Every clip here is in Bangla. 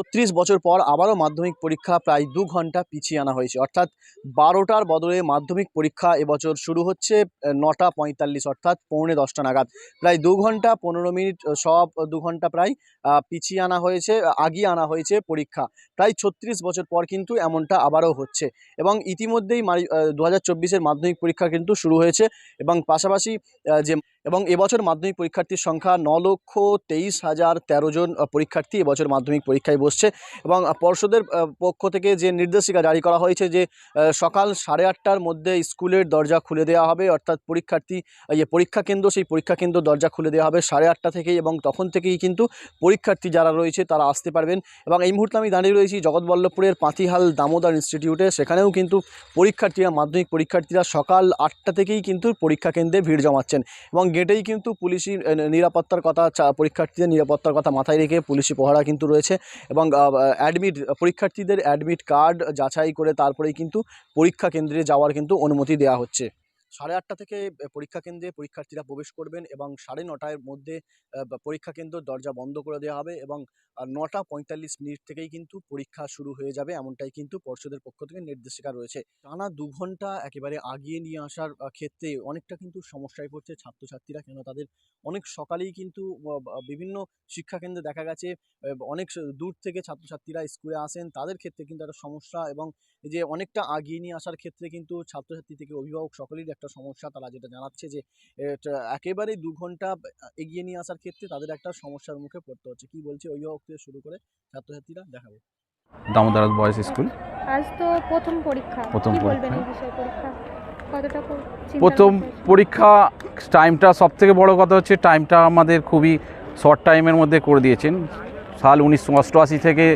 ছত্রিশ বছর পর আবারও মাধ্যমিক পরীক্ষা প্রায় দু ঘণ্টা পিছিয়ে আনা হয়েছে। অর্থাৎ বারোটার বদলে মাধ্যমিক পরীক্ষা এবছর শুরু হচ্ছে নটা পঁয়তাল্লিশ, অর্থাৎ পৌনে দশটা নাগাদ। প্রায় দু ঘণ্টা পনেরো মিনিট সব দু ঘণ্টা প্রায় পিছিয়ে আনা হয়েছে, আগিয়ে আনা হয়েছে পরীক্ষা। প্রায় ছত্রিশ বছর পর কিন্তু এমনটা আবারও হচ্ছে। এবং ইতিমধ্যেই দু হাজার মাধ্যমিক পরীক্ষা কিন্তু শুরু হয়েছে। এবং পাশাপাশি যে এবং এবছর মাধ্যমিক পরীক্ষার্থীর সংখ্যা ন লক্ষ তেইশ হাজার তেরো জন পরীক্ষার্থী এবছর মাধ্যমিক পরীক্ষায় বসছে এবং পর্ষদের পক্ষ থেকে যে নির্দেশিকা জারি করা হয়েছে যে সকাল সাড়ে আটটার মধ্যে স্কুলের দরজা খুলে দেওয়া হবে অর্থাৎ পরীক্ষার্থী আহ, ইয়ে পরীক্ষা কেন্দ্র সেই পরীক্ষা কেন্দ্র দরজা খুলে দেওয়া হবে সাড়ে আটটা থেকেই এবং তখন থেকেই কিন্তু পরীক্ষার্থী যারা রয়েছে তারা আসতে পারবেন এবং এই মুহূর্তে আমি দাঁড়িয়ে রয়েছি জগৎবল্লভপুরের পাতিহাল দামোদর ইনস্টিটিউটে। সেখানেও কিন্তু পরীক্ষার্থীরা মাধ্যমিক পরীক্ষার্থীরা সকাল আটটা থেকেই কিন্তু পরীক্ষা কেন্দ্রে ভিড় জমাচ্ছেন এবং গেটেই কিন্তু পুলিশি নিরাপত্তার কথা পরীক্ষার্থীদের নিরাপত্তার কথা মাথায় রেখে পুলিশি পহরা কিন্তু রয়েছে এবং অ্যাডমিট পরীক্ষার্থীদের অ্যাডমিট কার্ড যাচাই করে তারপরেই কিন্তু পরীক্ষা কেন্দ্রে যাওয়ার কিন্তু অনুমতি দেওয়া হচ্ছে। সাড়ে আটটা থেকে পরীক্ষা কেন্দ্রে পরীক্ষার্থীরা প্রবেশ করবেন এবং সাড়ে নটার মধ্যে পরীক্ষা কেন্দ্র দরজা বন্ধ করে দেওয়া হবে এবং নটা পঁয়তাল্লিশ মিনিট থেকেই কিন্তু পরীক্ষা শুরু হয়ে যাবে এমনটাই কিন্তু পর্ষদের পক্ষ থেকে নির্দেশিকা রয়েছে। টানা দু ঘণ্টা একেবারে আগিয়ে নিয়ে আসার ক্ষেত্রে অনেকটা কিন্তু সমস্যায় পড়ছে ছাত্রছাত্রীরা কেন তাদের অনেক সকালেই কিন্তু বিভিন্ন শিক্ষাকেন্দ্রে দেখা গেছে অনেক দূর থেকে ছাত্রছাত্রীরা স্কুলে আসেন, তাদের ক্ষেত্রে কিন্তু একটা সমস্যা এবং যে অনেকটা আগিয়ে নিয়ে আসার ক্ষেত্রে কিন্তু ছাত্রছাত্রী থেকে অভিভাবক সকলেরই একটা সমস্যা তারা যেটা জানাচ্ছে যে একেবারেই দু ঘণ্টা এগিয়ে নিয়ে আসার ক্ষেত্রে তাদের একটা সমস্যার মুখে পড়তে হচ্ছে। কি বলছে অভিভাবক থেকে শুরু করে ছাত্রছাত্রীরা? দেখাবো। দামোদর বয়েজ স্কুল আজ তো প্রথম পরীক্ষা। প্রথম কি বলবেন পরীক্ষা। এই বিষয়ে পরীক্ষা? কতটা প্রথম পরীক্ষা টাইমটা সব থেকে বড় কথা হচ্ছে টাইমটা আমাদের খুবই শর্ট টাইমের মধ্যে করে দিয়েছেন। সাল উনিশশো অষ্টআশি থেকে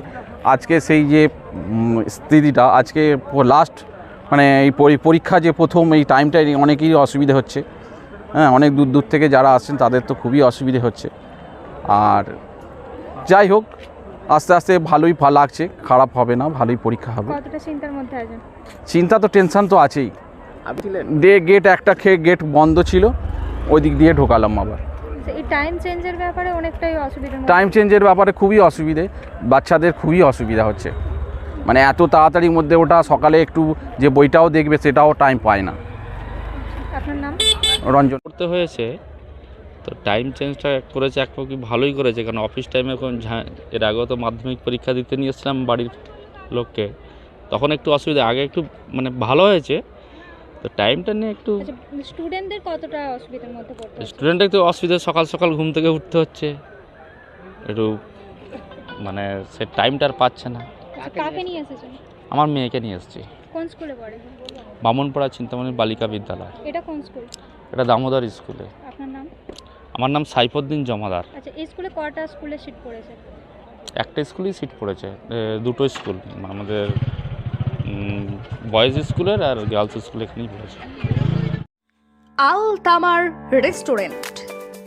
আজকে সেই যে স্থিতিটা আজকে লাস্ট মানে এই পরীক্ষা যে প্রথম এই টাইমটাই অনেকেরই অসুবিধে হচ্ছে। হ্যাঁ অনেক দূর দূর থেকে যারা আসছেন তাদের তো খুবই অসুবিধে হচ্ছে। আর যাই হোক আস্তে আস্তে ভালোই লাগছে খারাপ হবে না ভালোই পরীক্ষা হবে। কতটা চিন্তার মধ্যে আছেন? চিন্তা তো টেনশন তো আছেই। ডে গেট একটা খেয়ে গেট বন্ধ ছিল ওই দিক দিয়ে ঢোকালাম আবার। এই টাইম চেঞ্জের ব্যাপারে অনেকটাই টাইম চেঞ্জের ব্যাপারে খুবই অসুবিধে বাচ্চাদের খুবই অসুবিধা হচ্ছে। মানে এত তাড়াতাড়ির মধ্যে ওটা সকালে একটু যে বইটাও দেখবে সেটাও টাইম পায় না। আপনার নাম? রঞ্জন। করতে হয়েছে তো টাইম চেঞ্জটা করেছে এক পক্ষে ভালোই করেছে কারণ অফিস টাইমে এখন ঝা- এর আগেও তো মাধ্যমিক পরীক্ষা দিতে নিয়ে এসেছিলাম বাড়ির লোককে তখন একটু অসুবিধা আগে একটু মানে ভালো হয়েছে তো টাইমটা নিয়ে একটু আচ্ছা স্টুডেন্টদের কতটা অসুবিধার মধ্যে পড়তে স্টুডেন্ট একটু অসুবিধা সকাল সকাল ঘুম থেকে উঠতে হচ্ছে একটু মানে সে টাইমটা আর পাচ্ছে না। কাকে নিয়ে এসেছেন আমার মেয়েকে নিয়ে এসেছি। কোন স্কুলে পড়ে? বামনপাড়া চিন্তামণি বালিকা বিদ্যালয়। এটা কোন স্কুল? এটা দামোদর স্কুলে। আপনার নাম? আমার নাম সাইফুদ্দিন জমাদার। আচ্ছা এই স্কুলে কটা স্কুলে সিট পড়েছে? একটা স্কুলেই সিট পড়েছে দুটো স্কুল। আমাদের বয়েজ স্কুলের আর গার্লস স্কুল এখানেই পড়েছে। আল তামার রেস্টুরেন্ট।